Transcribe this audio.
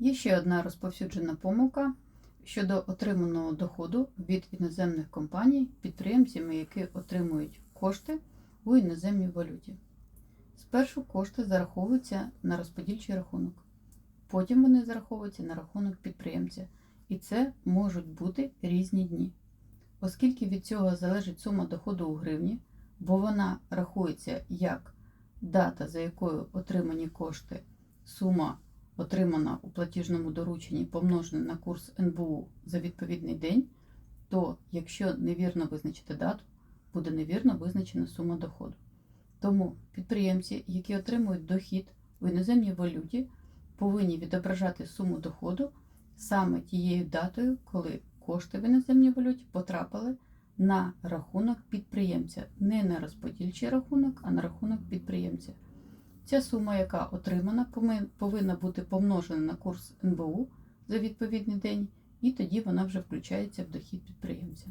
Є ще одна розповсюджена помилка щодо отриманого доходу від іноземних компаній підприємцями, які отримують кошти у іноземній валюті. Спершу кошти зараховуються на розподільчий рахунок, потім вони зараховуються на рахунок підприємця, і це можуть бути різні дні. Оскільки від цього залежить сума доходу у гривні, бо вона рахується як дата, за якою отримані кошти, сума отримана у платіжному дорученні, помножена на курс НБУ за відповідний день, то якщо невірно визначити дату, буде невірно визначена сума доходу. Тому підприємці, які отримують дохід у іноземній валюті, повинні відображати суму доходу саме тією датою, коли кошти в іноземній валюті потрапили на рахунок підприємця, не на розподільчий рахунок, а на рахунок підприємця. Ця сума, яка отримана, повинна бути помножена на курс НБУ за відповідний день, і тоді вона вже включається в дохід підприємця.